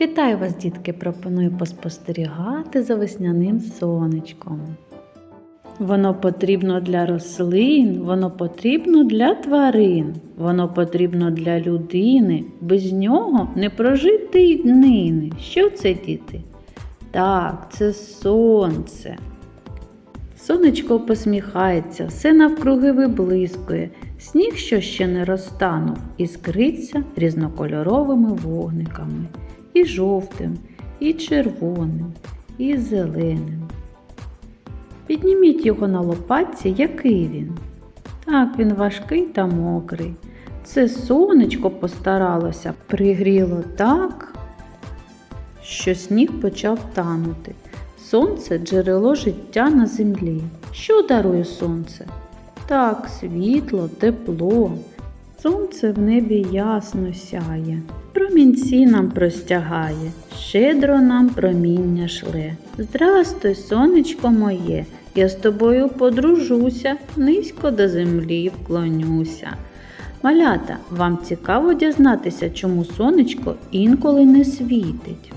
Вітаю вас, дітки! Пропоную поспостерігати за весняним сонечком. Воно потрібно для рослин, воно потрібно для тварин, воно потрібно для людини. Без нього не прожити й днини. Що це, діти? Так, це сонце. Сонечко посміхається, все навкруги виблискує, сніг, що ще не розтанув, іскриться різнокольоровими вогниками і жовтим, і червоним, і зеленим. Підніміть його на лопатці, який він. Так, він важкий та мокрий. Це сонечко постаралося, пригріло так, що сніг почав танути. Сонце джерело життя на землі. Що дарує сонце? Так, світло, тепло. Сонце в небі ясно сяє, промінці нам простягає, щедро нам проміння шле. Здрастуй, сонечко моє, я з тобою подружуся, низько до землі вклонюся. Малята, вам цікаво дізнатися, чому сонечко інколи не світить?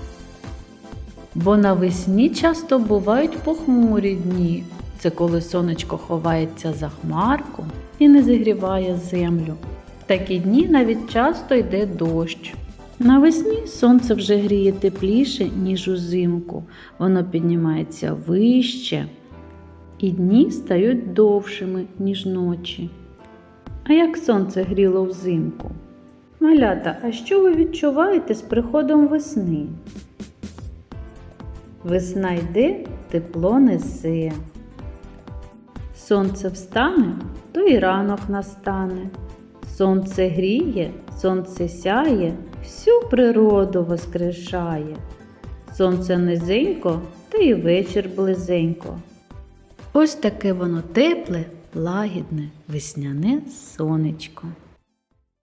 Бо навесні часто бувають похмурі дні. Це коли сонечко ховається за хмарку і не зігріває землю. Такі дні навіть часто йде дощ. Навесні сонце вже гріє тепліше, ніж узимку. Воно піднімається вище, і дні стають довшими, ніж ночі. А як сонце гріло взимку? Малята, а що ви відчуваєте з приходом весни? Весна йде, тепло несе. Сонце встане, то і ранок настане. Сонце гріє, сонце сяє, всю природу воскрешає. Сонце низенько, та й вечір близенько. Ось таке воно тепле, лагідне, весняне сонечко.